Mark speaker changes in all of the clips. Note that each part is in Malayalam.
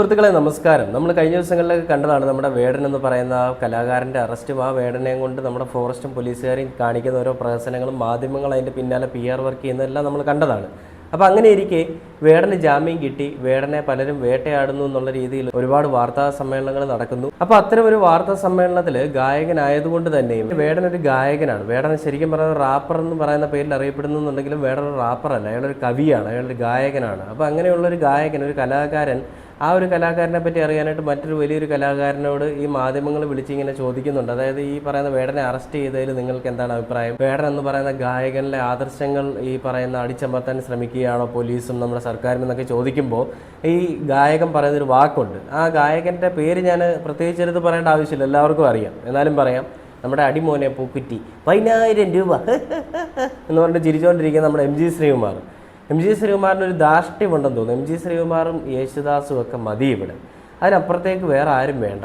Speaker 1: സുഹൃത്തുക്കളെ നമസ്കാരം. നമ്മൾ കഴിഞ്ഞ ദിവസങ്ങളിലൊക്കെ കണ്ടതാണ് നമ്മുടെ വേടൻ എന്ന് പറയുന്ന ആ കലാകാരന്റെ അറസ്റ്റും ആ വേടനെയും കൊണ്ട് നമ്മുടെ ഫോറസ്റ്റും പോലീസുകാരെയും കാണിക്കുന്ന ഓരോ പ്രഹസനങ്ങളും മാധ്യമങ്ങൾ അതിന്റെ പിന്നാലെ പി ആർ വർക്ക് ചെയ്യുന്നതെല്ലാം നമ്മൾ കണ്ടതാണ്. അപ്പോൾ അങ്ങനെ ഇരിക്കെ വേടന് ജാമ്യം കിട്ടി വേടനെ പലരും വേട്ടയാടുന്നു എന്നുള്ള രീതിയിൽ ഒരുപാട് വാർത്താ സമ്മേളനങ്ങൾ നടക്കുന്നു. അപ്പോൾ അത്തരം ഒരു വാർത്താ സമ്മേളനത്തിൽ ഗായകനായതുകൊണ്ട് തന്നെ വേടൻ ഒരു ഗായകനാണ്. വേടൻ ശരിക്കും പറയുന്ന റാപ്പർ എന്ന് പറയുന്ന പേരിൽ അറിയപ്പെടുന്നു എന്നുണ്ടെങ്കിലും വേടൻ ഒരു റാപ്പറല്ല അയാളൊരു കവിയാണ് അയാളൊരു ഗായകനാണ്. അപ്പോൾ അങ്ങനെയുള്ള ഒരു ഗായകൻ ഒരു കലാകാരൻ ആ ഒരു കലാകാരനെ പറ്റി അറിയാനായിട്ട് മറ്റൊരു വലിയൊരു കലാകാരനോട് ഈ മാധ്യമങ്ങൾ വിളിച്ചിങ്ങനെ ചോദിക്കുന്നുണ്ട്. അതായത് ഈ പറയുന്ന വേടനെ അറസ്റ്റ് ചെയ്തതിൽ നിങ്ങൾക്ക് എന്താണ് അഭിപ്രായം? വേടൻ എന്ന് പറയുന്ന ഗായകനിലെ ആദർശങ്ങൾ ഈ പറയുന്ന അടിച്ചമർത്താൻ ശ്രമിക്കുകയാണോ പോലീസും നമ്മുടെ സർക്കാരും എന്നൊക്കെ ചോദിക്കുമ്പോൾ ഈ ഗായകൻ പറയുന്നൊരു വാക്കുണ്ട്. ആ ഗായകന്റെ പേര് ഞാൻ പ്രത്യേകിച്ച് എടുത്ത് പറയേണ്ട ആവശ്യമില്ല. എല്ലാവർക്കും അറിയാം. എന്നാലും പറയാം നമ്മുടെ അടിമോനെ പൂക്കുറ്റി പതിനായിരം രൂപ. എന്ന് പറഞ്ഞിട്ട് ചിരിച്ചുകൊണ്ടിരിക്കുന്ന നമ്മുടെ M G Sreekumar. M G ശ്രീകുമാറിന് ഒരു ധാർഷ്ട്യമുണ്ടെന്ന് തോന്നുന്നു. എം ജി ശ്രീകുമാറും യേശുദാസും ഒക്കെ മതി ഇവിടെ. അതിനപ്പുറത്തേക്ക് വേറെ ആരും വേണ്ട.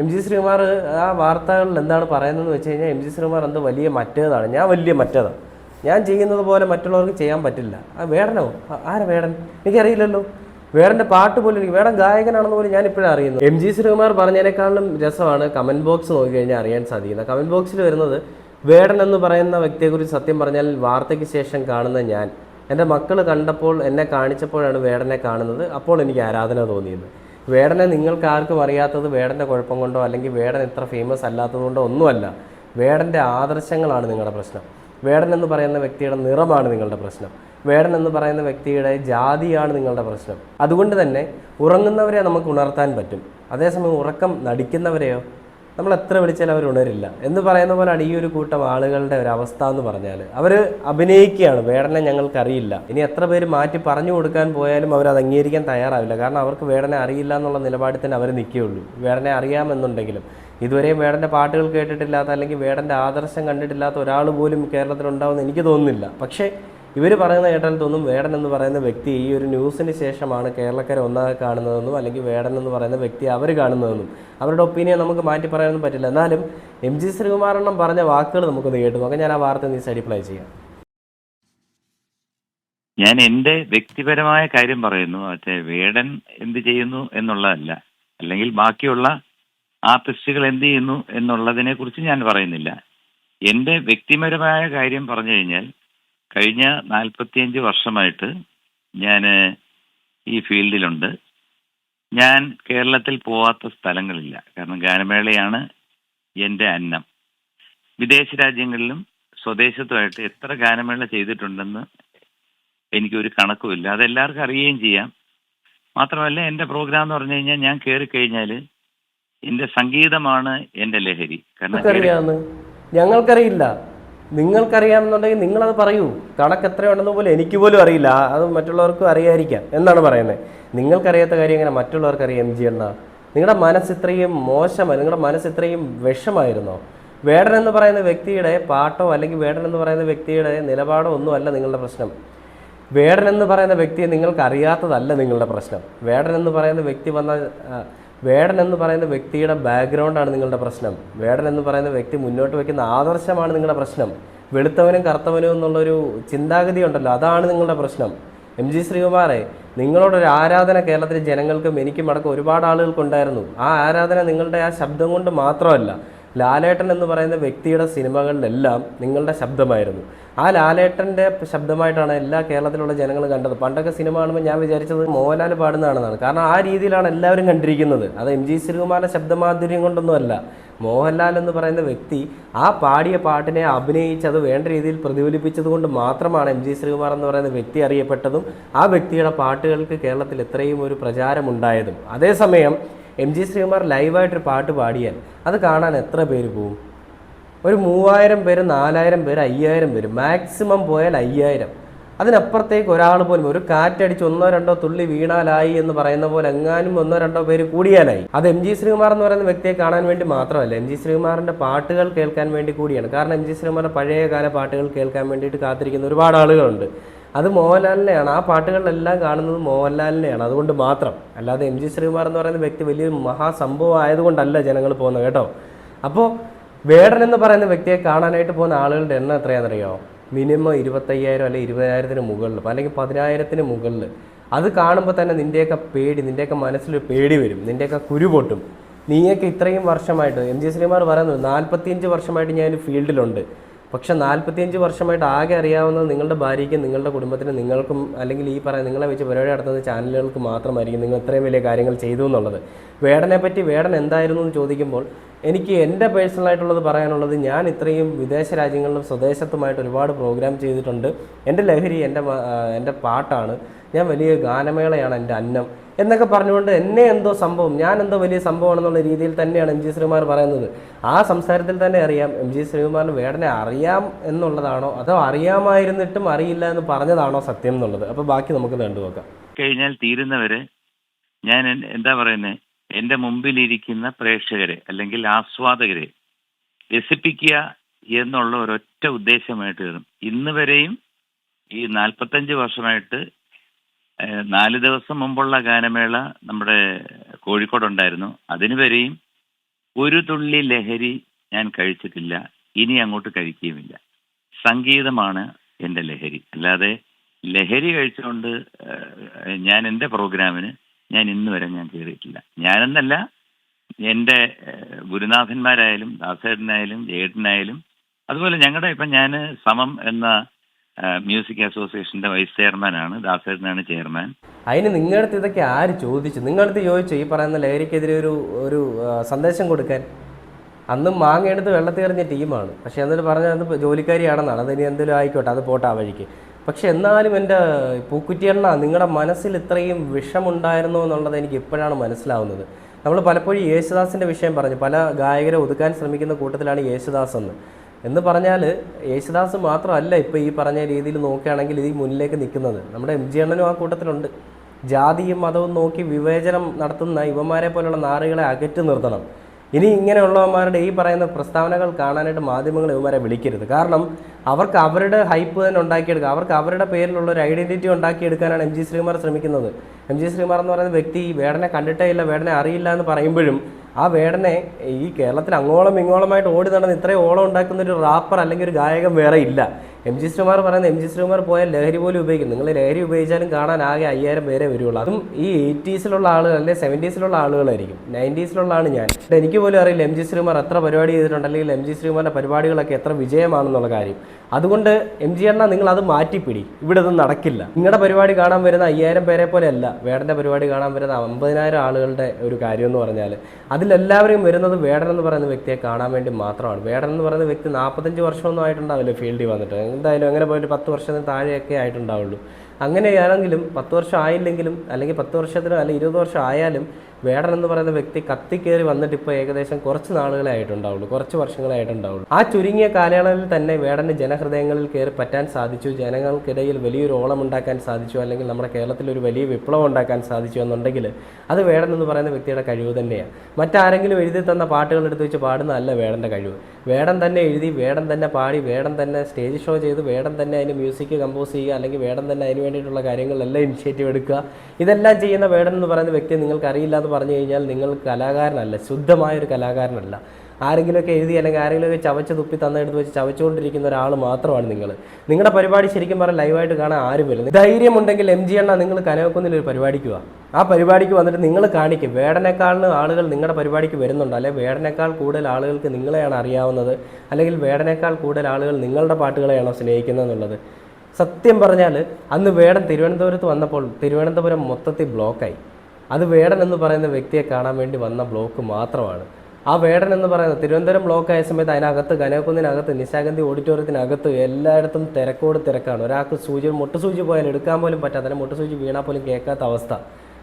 Speaker 1: എം ജി ശ്രീകുമാർ ആ വാർത്തകളിൽ എന്താണ് പറയുന്നതെന്ന് വെച്ച് കഴിഞ്ഞാൽ എം ജി ശ്രീകുമാർ എന്തോ വലിയ മറ്റേതാണ്. ഞാൻ വലിയ മറ്റേതാണ്. ഞാൻ ചെയ്യുന്നത് പോലെ മറ്റുള്ളവർക്ക് ചെയ്യാൻ പറ്റില്ല. ആ വേടനോ? ആരെ വേടൻ? എനിക്കറിയില്ലല്ലോ. വേടന്റെ പാട്ട് പോലും എനിക്ക് വേടൻ ഗായകനാണെന്ന് പോലും ഞാൻ ഇപ്പോഴും അറിയുന്നു എം ജി ശ്രീകുമാർ പറഞ്ഞതിനേക്കാളും രസമാണ് കമന്റ് ബോക്സ് നോക്കി നോക്കിക്കഴിഞ്ഞാൽ അറിയാൻ സാധിക്കുന്നത്. കമന്റ് ബോക്സിൽ വരുന്നത് വേടൻ എന്ന് പറയുന്ന വ്യക്തിയെക്കുറിച്ച് സത്യം പറഞ്ഞാൽ വാർത്തയ്ക്ക് ശേഷം കാണുന്ന ഞാൻ. എന്റെ മക്കൾ കണ്ടപ്പോൾ എന്നെ കാണിച്ചപ്പോഴാണ് വേടനെ കാണുന്നത്. അപ്പോൾ എനിക്ക് ആരാധന തോന്നിയത്. വേടനെ നിങ്ങൾക്ക് ആർക്കും അറിയാത്തത് വേടന്റെ കുഴപ്പം കൊണ്ടോ അല്ലെങ്കിൽ വേടൻ ഇത്ര ഫേമസ് അല്ലാത്തത് കൊണ്ടോ ഒന്നുമല്ല. വേടന്റെ ആദർശങ്ങളാണ് നിങ്ങളുടെ പ്രശ്നം. വേടൻ എന്ന് പറയുന്ന വ്യക്തിയുടെ നിറമാണ് നിങ്ങളുടെ പ്രശ്നം. വേടൻ എന്ന് പറയുന്ന വ്യക്തിയുടെ ജാതിയാണ് നിങ്ങളുടെ പ്രശ്നം. അതുകൊണ്ട് തന്നെ ഉറങ്ങുന്നവരെ നമുക്ക് ഉണർത്താൻ പറ്റും. അതേസമയം ഉറക്കം നടിക്കുന്നവരെയോ നമ്മൾ എത്ര വിളിച്ചാലും അവർ ഉണരില്ല. എന്ന് പറയുന്ന പോലെയാണ് ഈ ഒരു കൂട്ടം ആളുകളുടെ ഒരു അവസ്ഥ എന്ന് പറഞ്ഞാൽ അവർ അഭിനയിക്കുകയാണ്. വേടനെ ഞങ്ങൾക്കറിയില്ല. ഇനി എത്ര പേര് മാറ്റി പറഞ്ഞു കൊടുക്കാൻ പോയാലും അവർ അത് അംഗീകരിക്കാൻ തയ്യാറാവില്ല. കാരണം അവർക്ക് വേടനെ അറിയില്ല എന്നുള്ള നിലപാടിൽ തന്നെ അവർ നിൽക്കുകയുള്ളൂ. വേടനെ അറിയാമെന്നുണ്ടെങ്കിലും ഇതുവരെയും വേടന്റെ പാട്ടുകൾ കേട്ടിട്ടില്ലാത്ത അല്ലെങ്കിൽ വേടന്റെ ആദർശം കണ്ടിട്ടില്ലാത്ത ഒരാൾ പോലും കേരളത്തിലുണ്ടാവുമെന്ന് എനിക്ക് തോന്നുന്നില്ല. പക്ഷേ ഇവർ പറയുന്ന കേട്ടാൽ തോന്നും വേടൻ എന്ന് പറയുന്ന വ്യക്തി ഈ ഒരു ന്യൂസിന് ശേഷമാണ് കേരളക്കാരെ ഒന്നാകെ കാണുന്നതെന്നും അല്ലെങ്കിൽ വേടൻ എന്ന് പറയുന്ന വ്യക്തി അവർ കാണുന്നതെന്നും. അവരുടെ ഒപ്പീനിയൻ നമുക്ക് മാറ്റി പറയാനൊന്നും പറ്റില്ല. എന്നാലും എം ജി ശ്രീകുമാറെണ്ണം പറഞ്ഞ വാക്കുകൾ നമുക്കൊന്ന് കേട്ടു. നോക്കാം ഞാൻ ആ വാർത്ത നീ സൈഡിൽ ചെയ്യാം.
Speaker 2: ഞാൻ എന്റെ വ്യക്തിപരമായ കാര്യം പറയുന്നു. മറ്റേ വേടൻ എന്ത് ചെയ്യുന്നു എന്നുള്ളതല്ല. അല്ലെങ്കിൽ ബാക്കിയുള്ള ആർട്ടിസ്റ്റുകൾ എന്ത് ചെയ്യുന്നു എന്നുള്ളതിനെ കുറിച്ച് ഞാൻ പറയുന്നില്ല. എന്റെ വ്യക്തിപരമായ കാര്യം പറഞ്ഞു കഴിഞ്ഞാൽ കഴിഞ്ഞ നാൽപ്പത്തിയഞ്ച് വർഷമായിട്ട് ഞാൻ ഈ ഫീൽഡിലുണ്ട്. ഞാൻ കേരളത്തിൽ പോവാത്ത സ്ഥലങ്ങളില്ല. കാരണം ഗാനമേളയാണ് എന്റെ അന്നം. വിദേശ രാജ്യങ്ങളിലും സ്വദേശത്തുമായിട്ട് എത്ര ഗാനമേള ചെയ്തിട്ടുണ്ടെന്ന് എനിക്കൊരു കണക്കുമില്ല. അതെല്ലാവർക്കും അറിയുകയും ചെയ്യാം. മാത്രമല്ല എന്റെ പ്രോഗ്രാം എന്ന് പറഞ്ഞു കഴിഞ്ഞാൽ ഞാൻ കയറി കഴിഞ്ഞാൽ എന്റെ സംഗീതമാണ് എന്റെ ലഹരി. കാരണം
Speaker 1: ഞങ്ങൾക്കറിയില്ല. നിങ്ങൾക്കറിയാമെന്നുണ്ടെങ്കിൽ നിങ്ങളത് പറയൂ. കണക്ക് എത്രയുണ്ടെന്ന് പോലും എനിക്ക് പോലും അറിയില്ല. അത് മറ്റുള്ളവർക്കും അറിയാതിരിക്കാം എന്നാണ് പറയുന്നത്. നിങ്ങൾക്കറിയാത്ത കാര്യം എങ്ങനെ മറ്റുള്ളവർക്ക് അറിയാം ജി എന്നാ? നിങ്ങളുടെ മനസ്സ് ഇത്രയും മോശമായി നിങ്ങളുടെ മനസ്സ് ഇത്രയും വിഷമായിരുന്നോ? വേടൻ എന്ന് പറയുന്ന വ്യക്തിയുടെ പാട്ടോ അല്ലെങ്കിൽ വേടൻ എന്ന് പറയുന്ന വ്യക്തിയുടെ നിലപാടോ ഒന്നുമല്ല നിങ്ങളുടെ പ്രശ്നം. വേടൻ എന്ന് പറയുന്ന വ്യക്തിയെ നിങ്ങൾക്ക് അറിയാത്തതല്ല നിങ്ങളുടെ പ്രശ്നം. വേടൻ എന്ന് പറയുന്ന വ്യക്തി വന്ന വേടൻ എന്ന് പറയുന്ന വ്യക്തിയുടെ ബാക്ക്ഗ്രൗണ്ടാണ് നിങ്ങളുടെ പ്രശ്നം. വേടൻ എന്ന് പറയുന്ന വ്യക്തി മുന്നോട്ട് വയ്ക്കുന്ന ആദർശമാണ് നിങ്ങളുടെ പ്രശ്നം. വെളുത്തവനും കറുത്തവനും എന്നുള്ളൊരു ചിന്താഗതി ഉണ്ടല്ലോ അതാണ് നിങ്ങളുടെ പ്രശ്നം. എം ജി ശ്രീകുമാറെ നിങ്ങളോടൊരു ആരാധന കേരളത്തിലെ ജനങ്ങൾക്കും എനിക്കും അടക്കം ഒരുപാട് ആളുകൾക്കുണ്ടായിരുന്നു. ആ ആരാധന നിങ്ങളുടെ ആ ശബ്ദം കൊണ്ട് മാത്രമല്ല ലാലേട്ടൻ എന്ന് പറയുന്ന വ്യക്തിയുടെ സിനിമകളിലെല്ലാം നിങ്ങളുടെ ശബ്ദമായിരുന്നു. ആ ലാലേട്ടന്റെ ശബ്ദമായിട്ടാണ് എല്ലാ കേരളത്തിലുള്ള ജനങ്ങൾ കണ്ടത്. പണ്ടൊക്കെ സിനിമ കാണുമ്പോൾ ഞാൻ വിചാരിച്ചത് മോഹൻലാൽ പാടുന്നതാണെന്നാണ്. കാരണം ആ രീതിയിലാണ് എല്ലാവരും കണ്ടിരിക്കുന്നത്. അത് എം ജി ശ്രീകുമാറിന്റെ ശബ്ദമാധുര്യം കൊണ്ടൊന്നുമല്ല. മോഹൻലാൽ എന്ന് പറയുന്ന വ്യക്തി ആ പാടിയ പാട്ടിനെ അഭിനയിച്ച് അത് വേണ്ട രീതിയിൽ പ്രതിഫലിപ്പിച്ചത് കൊണ്ട് മാത്രമാണ് എം ജി ശ്രീകുമാർ എന്ന് പറയുന്ന വ്യക്തി അറിയപ്പെട്ടതും ആ വ്യക്തിയുടെ പാട്ടുകൾക്ക് കേരളത്തിൽ ഇത്രയും ഒരു പ്രചാരമുണ്ടായതും. അതേസമയം എം ജി ശ്രീകുമാർ ലൈവായിട്ടൊരു പാട്ട് പാടിയാൽ അത് കാണാൻ എത്ര പേര് പോവും? ഒരു മൂവായിരം പേര് നാലായിരം പേര് അയ്യായിരം പേര് മാക്സിമം പോയാൽ അയ്യായിരം. അതിനപ്പുറത്തേക്ക് ഒരാൾ പോലും ഒരു കാറ്റടിച്ച് ഒന്നോ രണ്ടോ തുള്ളി വീണാലായി എന്ന് പറയുന്ന പോലെ എങ്ങാനും ഒന്നോ രണ്ടോ പേര് കൂടിയാലായി. അത് എം ജി ശ്രീകുമാർ എന്ന് പറയുന്ന വ്യക്തിയെ കാണാൻ വേണ്ടി മാത്രമല്ല എം ജി ശ്രീകുമാറിന്റെ പാട്ടുകൾ കേൾക്കാൻ വേണ്ടി കൂടിയാണ്. കാരണം എം ജി ശ്രീകുമാറിന്റെ പഴയകാല പാട്ടുകൾ കേൾക്കാൻ വേണ്ടിയിട്ട് കാത്തിരിക്കുന്ന ഒരുപാട് ആളുകളുണ്ട്. അത് മോഹൻലാലിനെയാണ്. ആ പാട്ടുകളിലെല്ലാം കാണുന്നത് മോഹൻലാലിനെയാണ്. അതുകൊണ്ട് മാത്രം. അല്ലാതെ എം ജി ശ്രീകുമാർ എന്ന് പറയുന്ന വ്യക്തി വലിയ മഹാസംഭവം ആയതുകൊണ്ടല്ല ജനങ്ങൾ പോകുന്നത് കേട്ടോ. അപ്പോൾ വേടൻ എന്ന് പറയുന്ന വ്യക്തിയെ കാണാനായിട്ട് പോകുന്ന ആളുകളുടെ എണ്ണം എത്രയാണെന്നറിയോ? മിനിമം ഇരുപത്തയ്യായിരം അല്ലെങ്കിൽ ഇരുപതിനായിരത്തിന് മുകളിൽ അല്ലെങ്കിൽ പതിനായിരത്തിന് മുകളിൽ അത് കാണുമ്പോൾ തന്നെ നിന്റെയൊക്കെ പേടി നിന്റെയൊക്കെ മനസ്സിൽ പേടി വരും. നിന്റെയൊക്കെ കുരു പൊട്ടും. നീയൊക്കെ ഇത്രയും വർഷമായിട്ട് എം ജി ശ്രീമാർ പറയുന്നത് നാൽപ്പത്തിയഞ്ച് വർഷമായിട്ട് ഞാൻ ഫീൽഡിലുണ്ട്. പക്ഷെ നാൽപ്പത്തിയഞ്ച് വർഷമായിട്ട് ആകെ അറിയാവുന്നത് നിങ്ങളുടെ ഭാര്യയ്ക്കും നിങ്ങളുടെ കുടുംബത്തിന് നിങ്ങൾക്കും അല്ലെങ്കിൽ ഈ പറയുന്ന നിങ്ങളെ വെച്ച് പരിപാടി നടത്തുന്ന ചാനലുകൾക്ക് മാത്രമായിരിക്കും നിങ്ങൾ ഇത്രയും വലിയ കാര്യങ്ങൾ ചെയ്തു എന്നുള്ളത്. വേടനെ പറ്റി വേടൻ എന്തായിരുന്നു എന്ന് ചോദിക്കുമ്പോൾ എനിക്ക് എന്റെ പേഴ്സണലായിട്ടുള്ളത് പറയാനുള്ളത് ഞാൻ ഇത്രയും വിദേശ രാജ്യങ്ങളിലും സ്വദേശത്തുമായിട്ട് ഒരുപാട് പ്രോഗ്രാം ചെയ്തിട്ടുണ്ട്. എന്റെ ലഹരി എന്റെ എന്റെ പാട്ടാണ്. ഞാൻ വലിയ ഗാനമേളയാണ് എന്റെ അന്നം. എന്നൊക്കെ പറഞ്ഞുകൊണ്ട് എന്നെ എന്തോ സംഭവം ഞാൻ എന്തോ വലിയ സംഭവമാണെന്നുള്ള രീതിയിൽ തന്നെയാണ് എം ജി ശ്രീകുമാർ പറയുന്നത്. ആ സംസാരത്തിൽ തന്നെ അറിയാം എം ജി ശ്രീകുമാറിന് വേടനെ അറിയാം എന്നുള്ളതാണോ അതോ അറിയാമായിരുന്നിട്ടും അറിയില്ല എന്ന് പറഞ്ഞതാണോ സത്യം എന്നുള്ളത്? അപ്പോൾ ബാക്കി നമുക്ക് കണ്ടു നോക്കാം.
Speaker 2: കഴിഞ്ഞാൽ തീരുന്നവരെ ഞാൻ എന്താ പറയുന്നത് എന്റെ മുമ്പിലിരിക്കുന്ന പ്രേക്ഷകരെ അല്ലെങ്കിൽ ആസ്വാദകരെ രസിപ്പിക്കുക എന്നുള്ള ഒരൊറ്റ ഉദ്ദേശമായിട്ട് വരും. ഇന്ന് വരെയും ഈ നാൽപ്പത്തഞ്ച് വർഷമായിട്ട് നാല് ദിവസം മുമ്പുള്ള ഗാനമേള നമ്മുടെ കോഴിക്കോടുണ്ടായിരുന്നു. അതിനു വരെയും ഒരു തുള്ളി ലഹരി ഞാൻ കഴിച്ചിട്ടില്ല. ഇനി അങ്ങോട്ട് കഴിക്കുകയുമില്ല. സംഗീതമാണ് എന്റെ ലഹരി. അല്ലാതെ ലഹരി കഴിച്ചുകൊണ്ട് ഞാൻ എന്റെ പ്രോഗ്രാമിന് ഞാൻ ഇന്ന് വരെ ഞാൻ കയറിയിട്ടില്ല. ഞാനെന്നല്ല എന്റെ ഗുരുനാഥന്മാരായാലും ദാസേട്ടനായാലും ഏട്ടനായാലും അതുപോലെ ഞങ്ങളുടെ ഇപ്പം ഞാൻ സമം എന്ന മ്യൂസിക് അസോസിയേഷന്റെ വൈസ് ചെയർമാനാണ് ദാസേട്ടനാണ് ചെയർമാൻ.
Speaker 1: അതിന് നിങ്ങളുടെ അടുത്ത് ഇതൊക്കെ ആര് ചോദിച്ചു? നിങ്ങളുടെ അടുത്ത് ചോദിച്ചു ഈ പറയുന്ന ലഹരിക്കെതിരെ ഒരു ഒരു സന്ദേശം കൊടുക്കാൻ. അന്നും മാങ്ങ എടുത്ത് വെള്ളത്തിൽ എറിഞ്ഞ ടീമാണ്. പക്ഷെ എന്നിട്ട് പറഞ്ഞാൽ അത് ജോലിക്കാരിയാണെന്നാണ്. അതിനി എന്തെങ്കിലും ആയിക്കോട്ടെ അത് പോട്ടെ ആ വഴിക്ക്. പക്ഷെ എന്നാലും എന്റെ പൂക്കുറ്റിയെണ്ണ നിങ്ങളുടെ മനസ്സിൽ ഇത്രയും വിഷമുണ്ടായിരുന്നു എന്നുള്ളത് എനിക്ക് ഇപ്പോഴാണ് മനസ്സിലാവുന്നത്. നമ്മൾ പലപ്പോഴും യേശുദാസിന്റെ വിഷയം പറഞ്ഞു. പല ഗായകരെ ഒതുക്കാൻ ശ്രമിക്കുന്ന കൂട്ടത്തിലാണ് യേശുദാസ് എന്ന്. എന്ന് പറഞ്ഞാൽ യേശുദാസ് മാത്രമല്ല ഇപ്പോൾ ഈ പറഞ്ഞ രീതിയിൽ നോക്കുകയാണെങ്കിൽ ഇത് മുന്നിലേക്ക് നിൽക്കുന്നത്. നമ്മുടെ എം ജി അണ്ണനും ആ കൂട്ടത്തിലുണ്ട്. ജാതിയും മതവും നോക്കി വിവേചനം നടത്തുന്ന ഇവന്മാരെ പോലുള്ള നാറുകളെ അകറ്റി നിർത്തണം. ഇനി ഇങ്ങനെയുള്ളവന്മാരുടെ ഈ പറയുന്ന പ്രസ്താവനകൾ കാണാനായിട്ട് മാധ്യമങ്ങൾ ഇവന്മാരെ വിളിക്കരുത്. കാരണം അവർക്ക് അവരുടെ ഹൈപ്പ് തന്നെ ഉണ്ടാക്കിയെടുക്കുക. അവർക്ക് അവരുടെ പേരിലുള്ള ഒരു ഐഡന്റിറ്റി ഉണ്ടാക്കിയെടുക്കാനാണ് എം ജി ശ്രീകുമാർ ശ്രമിക്കുന്നത്. എം ജി ശ്രീകുമാർ എന്ന് പറയുന്ന വ്യക്തി വേടനെ കണ്ടിട്ടേ ഇല്ല വേടനെ അറിയില്ല എന്ന് പറയുമ്പോഴും ആ വേടനെ ഈ കേരളത്തിൽ അങ്ങോളം ഇങ്ങോളമായിട്ട് ഓടി നടന്ന് ഇത്രയും ഓളം ഉണ്ടാക്കുന്ന ഒരു റാപ്പർ അല്ലെങ്കിൽ ഒരു ഗായകൻ വേറെ ഇല്ല. എം ജി ശ്രീകുമാർ പറയുന്നത് എം ജി ശ്രീകുമാർ പോയാൽ ലഹരി പോലും ഉപയോഗിക്കും നിങ്ങൾ ലഹരി ഉപയോഗിച്ചാലും കാണാൻ ആകെ അയ്യായിരം പേരെ വരുള്ളൂ. അതും ഈ എയ്റ്റീസിലുള്ള ആളുകൾ അല്ലെ സെവന്റീസിലുള്ള ആളുകളായിരിക്കും. നയന്റീസിലുള്ള ആണ് ഞാൻ എനിക്ക് പോലും അറിയില്ല എം ജി ശ്രീകുമാർ എത്ര പരിപാടി ചെയ്തിട്ടുണ്ട്. അല്ലെങ്കിൽ എം ജി ശ്രീകുമാറിന്റെ പരിപാടികളൊക്കെ എത്ര വിജയമാണെന്നുള്ള കാര്യം. അതുകൊണ്ട് എം ജി അണ്ണ നിങ്ങൾ അത് മാറ്റിപ്പിടി. ഇവിടെ ഇത് നടക്കില്ല. നിങ്ങളുടെ പരിപാടി കാണാൻ വരുന്ന അയ്യായിരം പേരെ പോലെ അല്ല വേടന്റെ പരിപാടി കാണാൻ വരുന്ന അമ്പതിനായിരം ആളുകളുടെ ഒരു കാര്യം എന്ന് പറഞ്ഞാൽ അതിലെല്ലാവരും വരുന്നത് വേടൻ എന്ന് പറയുന്ന വ്യക്തിയെ കാണാൻ വേണ്ടി മാത്രമാണ്. വേടൻ എന്ന് പറയുന്ന വ്യക്തി നാൽപ്പത്തഞ്ച് വർഷമൊന്നും ആയിട്ടുണ്ടാവില്ല ഫീൽഡിൽ വന്നിട്ട്. എന്തായാലും അങ്ങനെ പോയിട്ട് പത്ത് വർഷത്തിന് താഴെയൊക്കെ ആയിട്ടുണ്ടാവുള്ളൂ. അങ്ങനെയാണെങ്കിലും പത്ത് വർഷം ആയില്ലെങ്കിലും അല്ലെങ്കിൽ പത്ത് വർഷത്തിനോ അല്ലെങ്കിൽ ഇരുപത് വർഷം ആയാലും വേടൻ എന്ന് പറയുന്ന വ്യക്തി കത്തിക്കേറി വന്നിട്ട് ഇപ്പോൾ ഏകദേശം കുറച്ച് നാളുകളെ ആയിട്ടുണ്ടാവുള്ളൂ കുറച്ച് വർഷങ്ങളെ ആയിട്ടുണ്ടാവുള്ളൂ ആ ചുരുങ്ങിയ കാലയളവിൽ തന്നെ വേടന് ജനഹൃദയങ്ങളിൽ കയറി പറ്റാൻ സാധിച്ചു. ജനങ്ങൾക്കിടയിൽ വലിയൊരു ഓളം ഉണ്ടാക്കാൻ സാധിച്ചു. അല്ലെങ്കിൽ നമ്മുടെ കേരളത്തിൽ ഒരു വലിയ വിപ്ലവം ഉണ്ടാക്കാൻ സാധിച്ചു എന്നുണ്ടെങ്കിൽ അത് വേടൻ എന്ന് പറയുന്ന വ്യക്തിയുടെ കഴിവ് തന്നെയാണ് മറ്റാരെങ്കിലും എഴുതി തന്ന പാട്ടുകൾ എടുത്ത് വെച്ച് പാടുന്നതല്ല വേടന്റെ കഴിവ്. വേടൻ തന്നെ എഴുതി വേടം തന്നെ പാടി വേടം തന്നെ സ്റ്റേജ് ഷോ ചെയ്ത് വേടം തന്നെ അതിന് മ്യൂസിക് കമ്പോസ് ചെയ്യുക അല്ലെങ്കിൽ വേടം തന്നെ അതിന് വേണ്ടിയിട്ടുള്ള കാര്യങ്ങളെല്ലാം ഇനിഷ്യേറ്റീവ് എടുക്കുക. ഇതെല്ലാം ചെയ്യുന്ന വേടൻ എന്ന് പറയുന്ന വ്യക്തി നിങ്ങൾക്ക് അറിയില്ല എന്ന് പറഞ്ഞു കഴിഞ്ഞാൽ നിങ്ങൾ കലാകാരനല്ല ശുദ്ധമായ ഒരു കലാകാരനല്ല. ആരെങ്കിലുമൊക്കെ എഴുതി അല്ലെങ്കിൽ ആരെങ്കിലുമൊക്കെ ചവച്ച് തുപ്പി തന്നെടുത്ത് വെച്ച് ചവച്ചുകൊണ്ടിരിക്കുന്ന ഒരാൾ മാത്രമാണ് നിങ്ങൾ. നിങ്ങളുടെ പരിപാടി ശരിക്കും പറഞ്ഞാൽ ലൈവായിട്ട് കാണാൻ ആരും വരുന്നത് ധൈര്യമുണ്ടെങ്കിൽ എം ജി എണ്ണ നിങ്ങൾ കനവക്കുന്നിൽ ഒരു പരിപാടിക്ക് വാ. ആ പരിപാടിക്ക് വന്നിട്ട് നിങ്ങൾ കാണിക്കും. വേടനേക്കാളിന് ആളുകൾ നിങ്ങളുടെ പരിപാടിക്ക് വരുന്നുണ്ട്. അല്ലെങ്കിൽ വേടനേക്കാൾ കൂടുതൽ ആളുകൾക്ക് നിങ്ങളെയാണ് അറിയാവുന്നത്. അല്ലെങ്കിൽ വേടനേക്കാൾ കൂടുതൽ ആളുകൾ നിങ്ങളുടെ പാട്ടുകളെയാണോ സ്നേഹിക്കുന്നത് എന്നുള്ളത് സത്യം പറഞ്ഞാൽ അന്ന് വേടൻ തിരുവനന്തപുരത്ത് വന്നപ്പോൾ തിരുവനന്തപുരം മൊത്തത്തിൽ ബ്ലോക്കായി. അത് വേടൻ എന്ന് പറയുന്ന വ്യക്തിയെ കാണാൻ വേണ്ടി വന്ന ബ്ലോക്ക് മാത്രമാണ്. ആ വേടൻ എന്ന് പറയുന്നത് തിരുവനന്തപുരം ബ്ലോക്ക് ആയ സമയത്ത് അതിനകത്ത് കനകക്കുന്നിനകത്ത് നിശാഗന്ധി ഓഡിറ്റോറിയത്തിനകത്ത് എല്ലായിടത്തും തിരക്കോട് തിരക്കാണ്. ഒരാൾക്ക് സൂചി മുട്ടുസൂചി പോയാൽ എടുക്കാൻ പോലും പറ്റാത്ത അതിന് മുട്ടുസൂചി വീണാൽ പോലും കേൾക്കാത്ത അവസ്ഥ.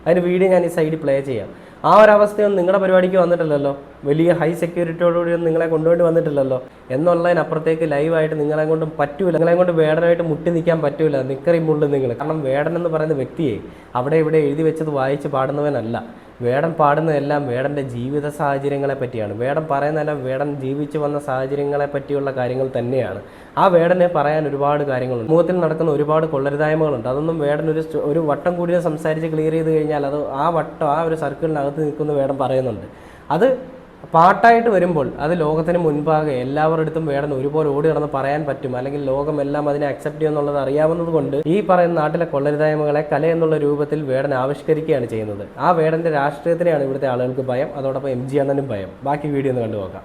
Speaker 1: അതിന് വീഡിയോ ഞാൻ ഈ സൈഡിൽ പ്ലേ ചെയ്യാം. ആ ഒരു അവസ്ഥയൊന്നും നിങ്ങളുടെ പരിപാടിക്ക് വന്നിട്ടില്ലല്ലോ. വലിയ ഹൈ സെക്യൂരിറ്റിയോടുകൂടി ഒന്നും നിങ്ങളെ കൊണ്ടുപോയി വന്നിട്ടില്ലല്ലോ. എന്നുള്ളതിനപ്പുറത്തേക്ക് ലൈവായിട്ട് നിങ്ങളെ കൊണ്ടും പറ്റൂല. നിങ്ങളെ കൊണ്ട് വേടനായിട്ട് മുട്ടി നിൽക്കാൻ പറ്റൂല. നിക്കറി മുള്ളു നിങ്ങൾ കാരണം വേടൻ എന്ന് പറയുന്ന വ്യക്തിയെ അവിടെ ഇവിടെ എഴുതി വെച്ചത് വായിച്ച് പാടുന്നവനല്ല. വേടൻ പാടുന്നതെല്ലാം വേടന്റെ ജീവിത സാഹചര്യങ്ങളെ പറ്റിയാണ്. വേടൻ പറയുന്നതെല്ലാം വേടൻ ജീവിച്ചു വന്ന സാഹചര്യങ്ങളെ പറ്റിയുള്ള കാര്യങ്ങൾ തന്നെയാണ്. ആ വേടനെ പറയാൻ ഒരുപാട് കാര്യങ്ങളുണ്ട്. സമൂഹത്തിൽ നടക്കുന്ന ഒരുപാട് കൊള്ളരുതായ്മകളുണ്ട്. അതൊന്നും വേടൻ ഒരു ഒരു വട്ടം കൂടി സംസാരിച്ച് ക്ലിയർ ചെയ്ത് കഴിഞ്ഞാൽ അത് ആ വട്ടം ആ ഒരു സർക്കിളിനകത്ത് നിൽക്കുന്ന വേടൻ പറയുന്നുണ്ട്. അത് പാട്ടായിട്ട് വരുമ്പോൾ അത് ലോകത്തിന് മുൻപാകെ എല്ലാവരുടെ അടുത്തും വേണം ഒരുപോലെ ഓടി നടന്ന് പറയാൻ പറ്റും. അല്ലെങ്കിൽ ലോകം എല്ലാം അതിനെ അക്സെപ്റ്റ് ചെയ്യുമെന്നുള്ളത് അറിയാവുന്നത് കൊണ്ട് ഈ പറയുന്ന നാട്ടിലെ കൊള്ളരുതായ്മകളെ കല എന്നുള്ള രൂപത്തിൽ വേടൻ ആവിഷ്കരിക്കുകയാണ് ചെയ്യുന്നത്. ആ വേടന്റെ രാഷ്ട്രീയത്തിനെയാണ് ഇവിടുത്തെ ആളുകൾക്ക് ഭയം. അതോടൊപ്പം എം ജി അണ്ണനും ഭയം. ബാക്കി വീഡിയോ ഒന്ന് കണ്ടു നോക്കാം.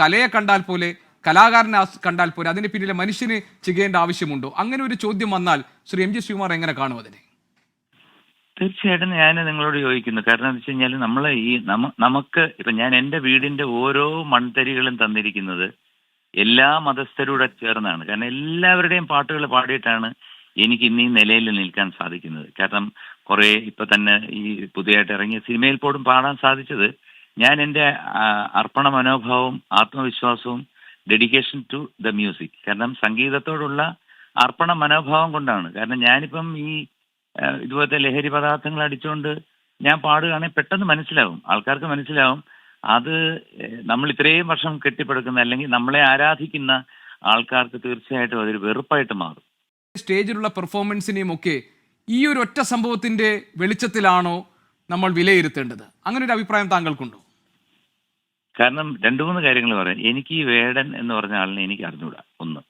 Speaker 3: കലയെ കണ്ടാൽ പോലെ കലാകാരനെ കണ്ടാൽ പോലെ അതിന് പിന്നിലെ മനുഷ്യന് ചെയ്യേണ്ട ആവശ്യമുണ്ടോ? അങ്ങനെ ഒരു ചോദ്യം വന്നാൽ ശ്രീ എം ജി ശ്രീകുമാർ എങ്ങനെ കാണും അതിനെ?
Speaker 2: തീർച്ചയായിട്ടും ഞാൻ നിങ്ങളോട് ചോദിക്കുന്നു. കാരണം എന്താ വെച്ച് കഴിഞ്ഞാൽ നമ്മൾ ഈ നമുക്ക് ഇപ്പൊ ഞാൻ എന്റെ വീടിന്റെ ഓരോ മൺതരികളും തന്നിരിക്കുന്നത് എല്ലാ മതസ്ഥരൂടെ ചേർന്നാണ്. കാരണം എല്ലാവരുടെയും പാട്ടുകൾ പാടിയിട്ടാണ് എനിക്ക് ഇന്ന് ഈ നിലയിൽ നിൽക്കാൻ സാധിക്കുന്നത്. കാരണം കുറെ ഇപ്പൊ തന്നെ ഈ പുതിയതായിട്ട് ഇറങ്ങിയ സിനിമയിൽ പോലും പാടാൻ സാധിച്ചത് ഞാൻ എന്റെ അർപ്പണ മനോഭാവവും ആത്മവിശ്വാസവും ഡെഡിക്കേഷൻ ടു ദ മ്യൂസിക് കാരണം സംഗീതത്തോടുള്ള അർപ്പണ മനോഭാവം കൊണ്ടാണ്. കാരണം ഞാനിപ്പം ഈ ഇതുപോലത്തെ ലഹരി പദാർത്ഥങ്ങൾ അടിച്ചുകൊണ്ട് ഞാൻ പാടുകയാണെങ്കിൽ പെട്ടെന്ന് മനസ്സിലാവും. ആൾക്കാർക്ക് മനസ്സിലാവും. അത് നമ്മൾ ഇത്രയും വർഷം കെട്ടിപ്പടുക്കുന്ന അല്ലെങ്കിൽ നമ്മളെ ആരാധിക്കുന്ന ആൾക്കാർക്ക് തീർച്ചയായിട്ടും അതൊരു വെറുപ്പായിട്ട് മാറും.
Speaker 3: സ്റ്റേജിലുള്ള പെർഫോമൻസിനെയും ഒക്കെ ഈ ഒരു ഒറ്റ സംഭവത്തിന്റെ വെളിച്ചത്തിലാണോ നമ്മൾ വിലയിരുത്തേണ്ടത്? അങ്ങനെ ഒരു അഭിപ്രായം താങ്കൾക്കുണ്ടോ?
Speaker 2: കാരണം രണ്ടു മൂന്ന് കാര്യങ്ങൾ പറയാം. എനിക്ക് ഈ വേടൻ എന്ന് പറഞ്ഞ ആളിനെ എനിക്ക് അറിഞ്ഞുകൂടാ ഒന്ന്.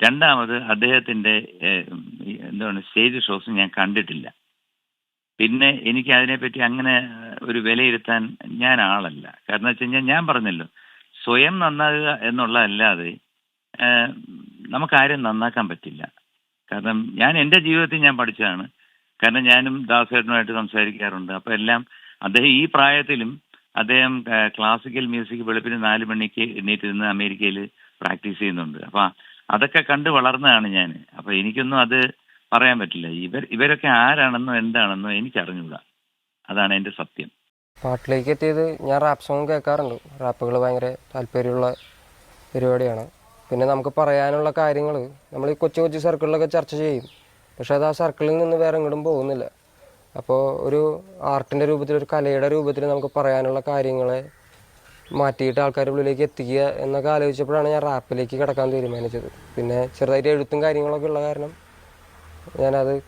Speaker 2: രണ്ടാമത് അദ്ദേഹത്തിന്റെ എന്താണ് സ്റ്റേജ് ഷോസ് ഞാൻ കണ്ടിട്ടില്ല. പിന്നെ എനിക്ക് അതിനെപ്പറ്റി അങ്ങനെ ഒരു വിലയിരുത്താൻ ഞാൻ ആളല്ല. കാരണം വെച്ച് കഴിഞ്ഞാൽ ഞാൻ പറഞ്ഞല്ലോ സ്വയം നന്നാകുക എന്നുള്ളതല്ലാതെ നമുക്കാരും നന്നാക്കാൻ പറ്റില്ല. കാരണം ഞാൻ എന്റെ ജീവിതത്തിൽ ഞാൻ പഠിച്ചതാണ്. കാരണം ഞാനും ദാസേട്ടനുമായിട്ട് സംസാരിക്കാറുണ്ട്. അപ്പോൾ എല്ലാം അദ്ദേഹം ഈ പ്രായത്തിലും അദ്ദേഹം ക്ലാസിക്കൽ മ്യൂസിക് വെളുപ്പിന് നാല് മണിക്ക് എണ്ണീറ്റിരുന്ന് അമേരിക്കയിൽ പ്രാക്ടീസ് ചെയ്യുന്നുണ്ട്. അപ്പം അതൊക്കെ കണ്ട് വളർന്നതാണ് ഞാൻ. അപ്പോൾ എനിക്കൊന്നും അത് പറയാൻ പറ്റില്ല. ഇവർ ഇവരൊക്കെ ആരാണെന്നോ എന്താണെന്നോ എനിക്ക് അതാണ് എന്റെ സത്യം.
Speaker 4: പാട്ടിലേക്ക് എത്തിയത് ഞാൻ റാപ്പ് സോങ് കേൾക്കാറുണ്ട്. റാപ്പുകൾ ഭയങ്കര താല്പര്യമുള്ള പരിപാടിയാണ്. പിന്നെ നമുക്ക് പറയാനുള്ള കാര്യങ്ങൾ നമ്മൾ ഈ കൊച്ചു കൊച്ചു സർക്കിളിലൊക്കെ ചർച്ച ചെയ്യും. പക്ഷെ അത് ആ സർക്കിളിൽ നിന്ന് വേറെ എങ്ങോട്ടും പോകുന്നില്ല. അപ്പോൾ ഒരു ആർട്ടിന്റെ രൂപത്തിൽ ഒരു കലയുടെ രൂപത്തിൽ നമുക്ക് പറയാനുള്ള കാര്യങ്ങളെ മാറ്റിയിട്ട് ആൾക്കാരുടെ ഉള്ളിലേക്ക് എത്തിക്കുക എന്നൊക്കെ ആലോചിച്ചപ്പോഴാണ് ഞാൻ റാപ്പിലേക്ക് കിടക്കാൻ തീരുമാനിച്ചത്. പിന്നെ ചെറുതായിട്ട് എഴുത്തും കാര്യങ്ങളൊക്കെ ഉള്ള കാരണം ഞാനത്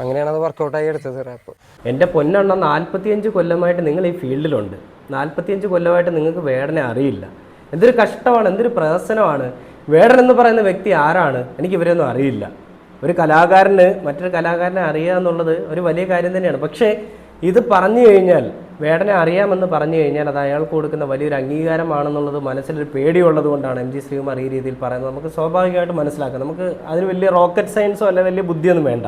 Speaker 4: അങ്ങനെയാണ് അത് വർക്കൗട്ടായി എടുത്തത് റാപ്പ്.
Speaker 1: എന്റെ പൊന്നെണ്ണ നാൽപ്പത്തിയഞ്ച് കൊല്ലമായിട്ട് നിങ്ങൾ ഈ ഫീൽഡിലുണ്ട്. നാൽപ്പത്തിയഞ്ച് കൊല്ലമായിട്ട് നിങ്ങൾക്ക് വേടനെ അറിയില്ല. എന്തൊരു കഷ്ടമാണ് എന്തൊരു പ്രഹസനമാണ്. വേടൻ എന്ന് പറയുന്ന വ്യക്തി ആരാണ്? എനിക്ക് ഇവരെയൊന്നും അറിയില്ല. ഒരു കലാകാരന് മറ്റൊരു കലാകാരനെ അറിയുക എന്നുള്ളത് ഒരു വലിയ കാര്യം തന്നെയാണ്. പക്ഷേ ഇത് പറഞ്ഞു കഴിഞ്ഞാൽ വേടനെ അറിയാമെന്ന് പറഞ്ഞു കഴിഞ്ഞാൽ അത് അയാൾക്ക് കൊടുക്കുന്ന വലിയൊരു അംഗീകാരമാണെന്നുള്ളത് മനസ്സിലൊരു പേടിയുള്ളത് കൊണ്ടാണ് എം ജി ശ്രീകുമാർ ഈ രീതിയിൽ പറയുന്നത്. നമുക്ക് സ്വാഭാവികമായിട്ട് മനസ്സിലാക്കാം. നമുക്ക് അതിന് വലിയ റോക്കറ്റ് സയൻസോ അല്ല വലിയ ബുദ്ധിയൊന്നും വേണ്ട.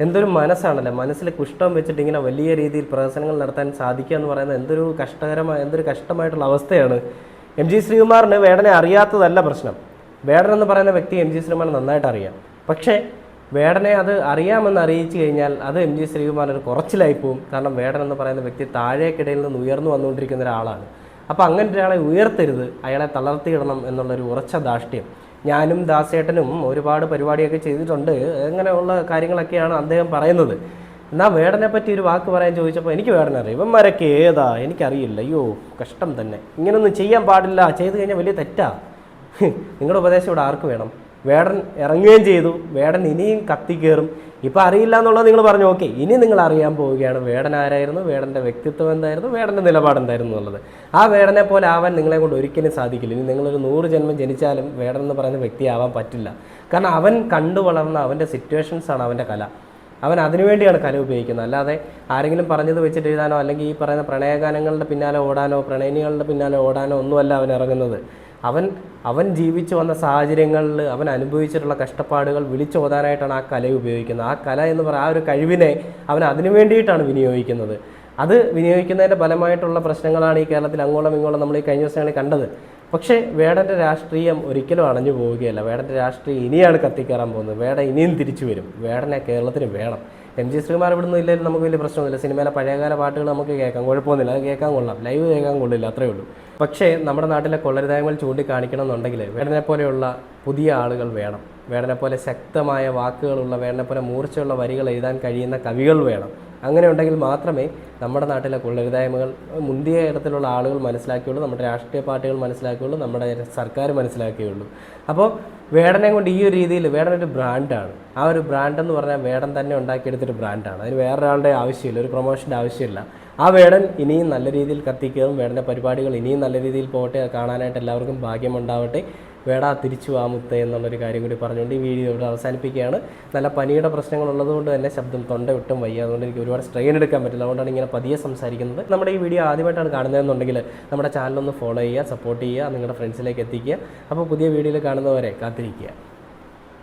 Speaker 1: എന്തൊരു മനസ്സാണല്ലേ? മനസ്സിൽ കുഷ്ടം വെച്ചിട്ട് ഇങ്ങനെ വലിയ രീതിയിൽ പ്രദർശനങ്ങൾ നടത്താൻ സാധിക്കുക എന്ന് പറയുന്നത് എന്തൊരു കഷ്ടകരമായ എന്തൊരു കഷ്ടമായിട്ടുള്ള അവസ്ഥയാണ്. എം ജി ശ്രീകുമാറിന് വേടനെ അറിയാത്തതല്ല പ്രശ്നം. വേടൻ എന്ന് പറയുന്ന വ്യക്തി എം ജി ശ്രീകുമാറിന് നന്നായിട്ട് അറിയാം. പക്ഷേ വേടനെ അത് അറിയാമെന്ന് അറിയിച്ചു കഴിഞ്ഞാൽ അത് എം ജി ശ്രീകുമാർ ഒരു കുറച്ചിലായി പോവും. കാരണം വേടൻ എന്ന് പറയുന്ന വ്യക്തി താഴേക്കിടയിൽ നിന്ന് ഉയർന്നു വന്നുകൊണ്ടിരിക്കുന്ന ഒരാളാണ്. അപ്പോൾ അങ്ങനെ ഒരാളെ ഉയർത്തരുത്. അയാളെ തളർത്തിയിടണം എന്നുള്ളൊരു ഉറച്ച ദാഷ്ട്യം ഞാനും ദാസേട്ടനും ഒരുപാട് പരിപാടിയൊക്കെ ചെയ്തിട്ടുണ്ട്. അങ്ങനെയുള്ള കാര്യങ്ങളൊക്കെയാണ് അദ്ദേഹം പറയുന്നത്. എന്നാൽ വേടനെ പറ്റി ഒരു വാക്ക് പറയാൻ ചോദിച്ചപ്പോൾ എനിക്ക് വേടനെ അറിയാം. ഇവന്മാരൊക്കെ ഏതാ? എനിക്കറിയില്ല. അയ്യോ കഷ്ടം തന്നെ. ഇങ്ങനൊന്നും ചെയ്യാൻ പാടില്ല. ചെയ്തു കഴിഞ്ഞാൽ വലിയ തെറ്റാ. നിങ്ങളുടെ ഉപദേശം ഇവിടെ ആർക്ക് വേണം? വേടൻ ഇറങ്ങുകയും ചെയ്തു. വേടൻ ഇനിയും കത്തിക്കേറും ഇപ്പം അറിയില്ല എന്നുള്ളത് നിങ്ങൾ പറഞ്ഞു. ഓക്കെ ഇനി നിങ്ങൾ അറിയാൻ പോവുകയാണ്. വേടൻ ആരായിരുന്നു? വേടന്റെ വ്യക്തിത്വം എന്തായിരുന്നു? വേടന്റെ നിലപാട് എന്തായിരുന്നു എന്നുള്ളത്. ആ വേടനെ പോലെ ആവാൻ നിങ്ങളെ കൊണ്ട് ഒരിക്കലും സാധിക്കില്ല. ഇനി നിങ്ങളൊരു നൂറ് ജന്മം ജനിച്ചാലും വേടൻ എന്ന് പറയുന്ന വ്യക്തിയാവാൻ പറ്റില്ല. കാരണം അവൻ കണ്ടു വളർന്ന അവന്റെ സിറ്റുവേഷൻസാണ് അവന്റെ കല. അവൻ അതിനുവേണ്ടിയാണ് കല ഉപയോഗിക്കുന്നത്. അല്ലാതെ ആരെങ്കിലും പറഞ്ഞത് വെച്ചിട്ട് എഴുതാനോ അല്ലെങ്കിൽ ഈ പറയുന്ന പ്രണയഗാനങ്ങളുടെ പിന്നാലെ ഓടാനോ പ്രണയിനികളുടെ പിന്നാലെ ഓടാനോ ഒന്നുമല്ല അവൻ ഇറങ്ങുന്നത്. അവൻ അവൻ ജീവിച്ചു വന്ന സാഹചര്യങ്ങളിൽ അവൻ അനുഭവിച്ചിട്ടുള്ള കഷ്ടപ്പാടുകൾ വിളിച്ചോതാനായിട്ടാണ് ആ കല ഉപയോഗിക്കുന്നത്. ആ കല എന്ന് പറയുന്ന ആ ഒരു കഴിവിനെ അവൻ അതിനു വേണ്ടിയിട്ടാണ് വിനിയോഗിക്കുന്നത്. അത് വിനിയോഗിക്കുന്നതിന്റെ ഫലമായിട്ടുള്ള പ്രശ്നങ്ങളാണ് ഈ കേരളത്തിൽ അങ്ങോളം ഇങ്ങോളം നമ്മൾ ഈ കഴിഞ്ഞ ദിവസങ്ങളിൽ കണ്ടത്. പക്ഷേ വേടന്റെ രാഷ്ട്രീയം ഒരിക്കലും അണഞ്ഞു പോവുകയല്ല. വേടന്റെ രാഷ്ട്രീയം ഇനിയാണ് കത്തിക്കയറാൻ പോകുന്നത്. വേട ഇനിയും തിരിച്ചു വരും. വേടനെ കേരളത്തിന് വേണം. എം ജി ശ്രീകുമാർ ഇവിടുന്ന് ഇല്ലെങ്കിലും നമുക്ക് വലിയ പ്രശ്നമൊന്നുമില്ല. സിനിമയിലെ പഴയകാല പാട്ടുകൾ നമുക്ക് കേൾക്കാം. കുഴപ്പമൊന്നുമില്ല. അത് കേൾക്കാൻ കൊള്ളാം. ലൈവ് കേൾക്കാൻ കൊള്ളില്ല. അത്രേ ഉള്ളൂ. പക്ഷേ നമ്മുടെ നാട്ടിലെ കൊള്ളരുതായ്മകൾ ചൂണ്ടിക്കാണിക്കണം എന്നുണ്ടെങ്കിൽ വേടനെ പോലെയുള്ള പുതിയ ആളുകൾ വേണം. വേടനെ പോലെ ശക്തമായ വാക്കുകളുള്ള വേടനെ പോലെ മൂർച്ചയുള്ള വരികൾ എഴുതാൻ കഴിയുന്ന കവികൾ വേണം. അങ്ങനെ ഉണ്ടെങ്കിൽ മാത്രമേ നമ്മുടെ നാട്ടിലെ കൊള്ളരുതായ്മകൾ മുന്തിയ ഇടത്തിലുള്ള ആളുകൾ മനസ്സിലാക്കിയുള്ളൂ നമ്മുടെ രാഷ്ട്രീയ പാർട്ടികൾ മനസ്സിലാക്കിയുള്ളൂ നമ്മുടെ സർക്കാർ മനസ്സിലാക്കിയുള്ളൂ. അപ്പോൾ വേടനെ കൊണ്ട് ഈ ഒരു രീതിയിൽ വേടൻ ഒരു ബ്രാൻഡാണ് ആ ഒരു ബ്രാൻഡ് എന്ന് പറഞ്ഞാൽ വേടൻ തന്നെ ഉണ്ടാക്കിയെടുത്തൊരു ബ്രാൻഡാണ് അതിന് വേറൊരാളുടെ ആവശ്യമില്ല ഒരു പ്രൊമോഷന്റെ ആവശ്യമില്ല. ആ വേടൻ ഇനിയും നല്ല രീതിയിൽ കത്തിക്കുകയും വേടന്റെ പരിപാടികൾ ഇനിയും നല്ല രീതിയിൽ പോകട്ടെ കാണാനായിട്ട് എല്ലാവർക്കും ഭാഗ്യമുണ്ടാവട്ടെ വേട തിരിച്ചു ആ മുത്ത എന്നുള്ളൊരു കാര്യം കൂടി പറഞ്ഞുകൊണ്ട് ഈ വീഡിയോ ഇവിടെ അവസാനിപ്പിക്കുകയാണ്. നല്ല പനിയുടെ പ്രശ്നങ്ങൾ ഉള്ളതുകൊണ്ട് തന്നെ ശബ്ദം തൊണ്ട വിട്ടും വയ്യ. അതുകൊണ്ട് എനിക്ക് ഒരുപാട് സ്ട്രെയിൻ എടുക്കാൻ പറ്റില്ല. അതുകൊണ്ടാണ് ഇങ്ങനെ പതിയെ സംസാരിക്കുന്നത്. നമ്മുടെ ഈ വീഡിയോ ആദ്യമായിട്ടാണ് കാണുന്നതെന്നുണ്ടെങ്കിൽ നമ്മുടെ ചാനലൊന്ന് ഫോളോ ചെയ്യുക സപ്പോർട്ട് ചെയ്യുക നിങ്ങളുടെ ഫ്രണ്ട്സിലേക്ക് എത്തിക്കുക. അപ്പോൾ പുതിയ വീഡിയോയിൽ കാണുന്നവരെ കാത്തിരിക്കുക.